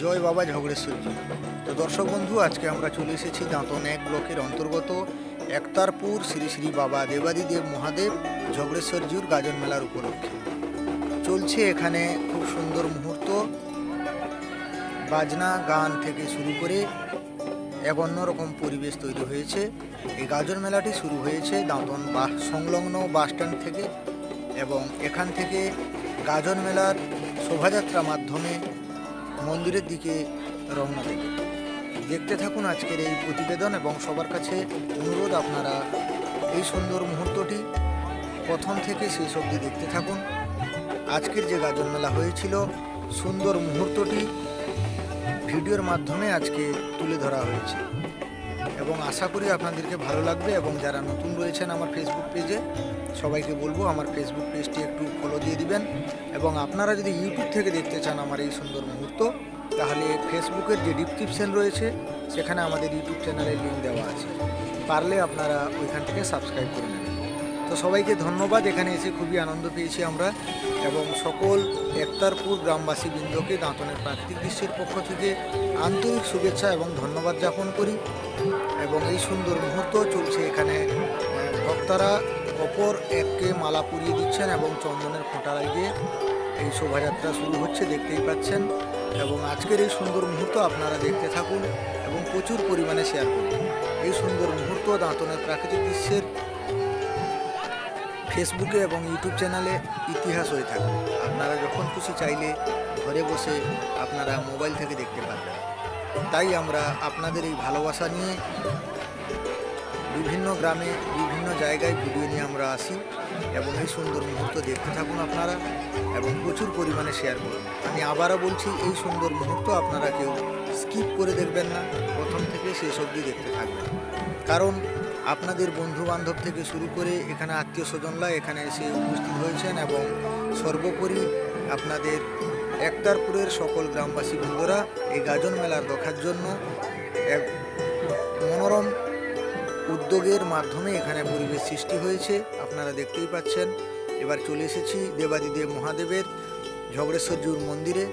জয় বাবা ঝগড়েশ্বরজি। তো দর্শক বন্ধু, আজকে আমরা চলে এসেছি দাঁতন এক ব্লকের অন্তর্গত একতারপুর শ্রী শ্রী বাবা দেবাদিদেব মহাদেব ঝগড়েশ্বরজিউর গাজন মেলার উপলক্ষে। চলছে এখানে খুব সুন্দর মুহূর্ত। বাজনা গান থেকে শুরু করে এক অন্যরকম পরিবেশ তৈরি হয়েছে। এই গাজন মেলাটি শুরু হয়েছে দাঁতন বাস সংলগ্ন বাস স্ট্যান্ড থেকে এবং এখান থেকে গাজন মেলার শোভাযাত্রা মাধ্যমে মন্দিরের দিকে রওনা দেবে। দেখতে থাকুন আজকের এই প্রতিবেদন এবং সবার কাছে অনুরোধ আপনারা এই সুন্দর মুহূর্তটি প্রথম থেকে শেষ অবধি দেখতে থাকুন। আজকের যে গাজন মেলা হয়েছিল, সুন্দর মুহূর্তটি ভিডিওর মাধ্যমে আজকে তুলে ধরা হয়েছে। এবং আশা করি আপনাদেরকে ভালো লাগবে এবং যারা নতুন রয়েছেন আমার ফেসবুক পেজে সবাইকে বলব আমার ফেসবুক পেজটি একটু ফলো দিয়ে দিবেন। এবং আপনারা যদি ইউটিউব থেকে দেখতে চান আমার এই সুন্দর মুহূর্ত, তাহলে ফেসবুকের যে ডিসক্রিপশন রয়েছে, সেখানে আমাদের ইউটিউব চ্যানেলের লিঙ্ক দেওয়া আছে। পারলে আপনারা ওইখান থেকে সাবস্ক্রাইব করে নেবেন তো সবাইকে ধন্যবাদ। এখানে এসে খুবই আনন্দ পেয়েছি আমরা এবং সকল একতারপুর গ্রামবাসী বৃন্দকে দাঁতনের প্রাকৃতিক দৃশ্যের পক্ষ থেকে আন্তরিক শুভেচ্ছা এবং ধন্যবাদ জ্ঞাপন করি এবং এই সুন্দর মুহূর্ত চলছে এখানে। ভক্তরা অপর এককে মালা পরিয়ে দিচ্ছেন এবং চন্দনের ফোঁটা লাগিয়ে এই শোভাযাত্রা শুরু হচ্ছে, দেখতেই পাচ্ছেন। এবং আজকের এই সুন্দর মুহূর্ত আপনারা দেখতে থাকুন এবং প্রচুর পরিমাণে শেয়ার করুন। এই সুন্দর মুহূর্ত দাঁতনের প্রাকৃতিক দৃশ্যের ফেসবুকে এবং ইউটিউব চ্যানেলে ইতিহাস হয়ে থাকবে আপনারা যখন খুশি চাইলে ঘরে বসে আপনারা মোবাইল থেকে দেখতে পারবেন। তাই আমরা আপনাদের এই ভালোবাসা নিয়ে বিভিন্ন গ্রামে, বিভিন্ন জায়গায় ভিডিও নিয়ে আমরা আসি এবং এই সুন্দর মুহূর্ত দেখতে থাকুন আপনারা এবং প্রচুর পরিমাণে শেয়ার করুন। আমি আবারও বলছি, এই সুন্দর মুহূর্ত আপনারা কেউ স্কিপ করে দেখবেন না। প্রথম থেকে শেষ অবধি দেখতে থাকবেন। কারণ আপনাদের বন্ধু বান্ধব থেকে শুরু করে এখানে আত্মীয় স্বজনরা এখানে এসে উপস্থিত হয়েছেন এবং সর্বোপরি আপনাদের একতারপুরের সকল গ্রামবাসী বন্ধুরা এই গাজন মেলার দেখার জন্য এক মনোরম উদ্যোগের মাধ্যমে এখানে পরিবেশ সৃষ্টি হয়েছে। আপনারা দেখতেই পাচ্ছেন। এবার চলে এসেছি দেবাদিদেব মহাদেবের ঝগড়েশ্বরজুর মন্দিরে।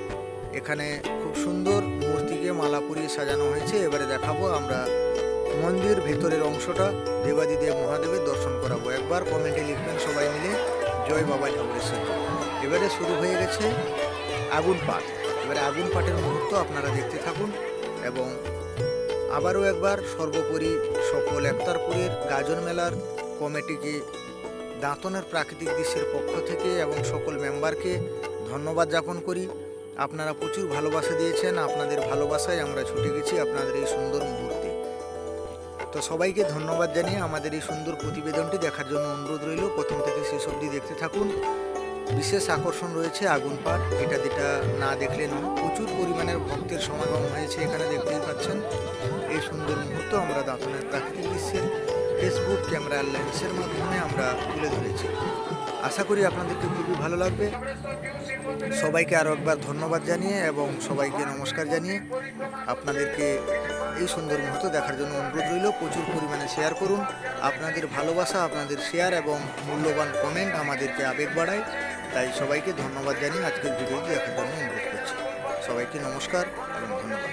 এখানে খুব সুন্দর মূর্তিকে মালা পরিয়ে সাজানো হয়েছে। এবারে দেখাবো আমরা মন্দির ভেতরের অংশটা দেবাদিদেব মহাদেবের দর্শন করাবো। একবার কমেন্টে লিখবেন সবাই মিলে, জয় বাবা ঝগড়েশ্বর এবারে শুরু হয়ে গেছে আগুন পাঠ। এবারে আগুন পাঠের মুহূর্ত আপনারা দেখতে থাকুন এবং আবারও একবার সর্বোপরি সকল একতারপুরের গাজন মেলার কমিটিকে, দাঁতনের প্রাকৃতিক দৃশ্যের পক্ষ থেকে এবং সকল মেম্বারকে ধন্যবাদ জ্ঞাপন করি। আপনারা প্রচুর ভালোবাসা দিয়েছেন, আপনাদের ভালোবাসায় আমরা ছুটে গেছি আপনাদের এই সুন্দর মুহূর্তে। তো সবাইকে ধন্যবাদ জানিয়ে আমাদের এই সুন্দর প্রতিবেদনটি দেখার জন্য অনুরোধ রইল। প্রথম থেকে শেষ অবধি দেখতে থাকুন। বিশেষ আকর্ষণ রয়েছে আগুন পাঠ এটা যেটা না দেখলে নয়, প্রচুর পরিমাণের ভক্তের সমাগম হয়েছে এখানে দেখতেই পাচ্ছেন। এই সুন্দর মুহূর্ত আমরা দাঁতনের প্রাকৃতিক দৃশ্যের ফেসবুক ক্যামেরার লেন্সের মাধ্যমে আমরা তুলে ধরেছি। আশা করি আপনাদেরকে খুবই ভালো লাগবে। সবাইকে আরও একবার ধন্যবাদ জানিয়ে এবং সবাইকে নমস্কার জানিয়ে আপনাদেরকে এই সুন্দর মুহূর্ত দেখার জন্য অনুরোধ রইল। প্রচুর পরিমাণে শেয়ার করুন। আপনাদের ভালোবাসা, আপনাদের শেয়ার এবং মূল্যবান কমেন্ট আমাদেরকে আবেগ বাড়ায়। তাই সবাইকে ধন্যবাদ জানিয়ে আজকের ভিডিওটি দেখার জন্য অনুরোধ করছি। সবাইকে নমস্কার এবং ধন্যবাদ।